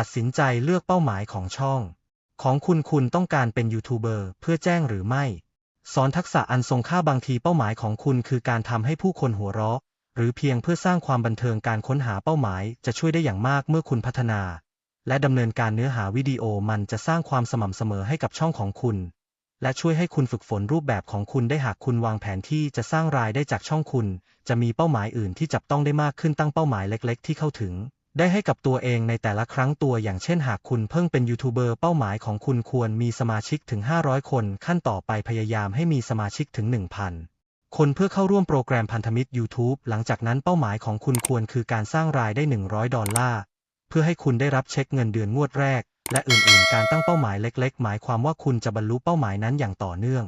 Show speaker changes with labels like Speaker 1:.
Speaker 1: ตัดสินใจเลือกเป้าหมายของช่อง ของคุณคุณต้องการเป็นยูทูบเบอร์เพื่อแจ้งหรือไม่ สอนทักษะอันทรงค่าบางทีเป้าหมายของคุณคือการทำให้ผู้คนหัวเราะ หรือเพียงเพื่อสร้างความบันเทิงการค้นหาเป้าหมายจะช่วยได้อย่างมากเมื่อคุณพัฒนา และดำเนินการเนื้อหาวิดีโอมันจะสร้างความสม่ำเสมอให้กับช่องของคุณ และช่วยให้คุณฝึกฝนรูปแบบของคุณได้หากคุณวางแผนที่จะสร้างรายได้จากช่องคุณ จะมีเป้าหมายอื่นที่จับต้องได้มากขึ้นตั้งเป้าหมายเล็ก ๆ ที่เข้าถึง ได้ให้กับตัวเองในแต่ละครั้งตัวอย่างเช่นหากคุณเพิ่งเป็นยูทูบเบอร์เป้าหมายของคุณควรมีสมาชิกถึง 500 คนขั้นต่อไปพยายามให้มีสมาชิกถึง 1,000 คนเพื่อเข้าร่วมโปรแกรมพันธมิตร YouTube หลังจากนั้นเป้าหมายของคุณควรคือการสร้างรายได้ 100 ดอลลาร์ เพื่อให้คุณได้รับเช็คเงินเดือนงวดแรก และอื่นๆ การตั้งเป้าหมายเล็ก ๆ หมายความว่าคุณจะบรรลุเป้าหมายนั้นอย่างต่อเนื่อง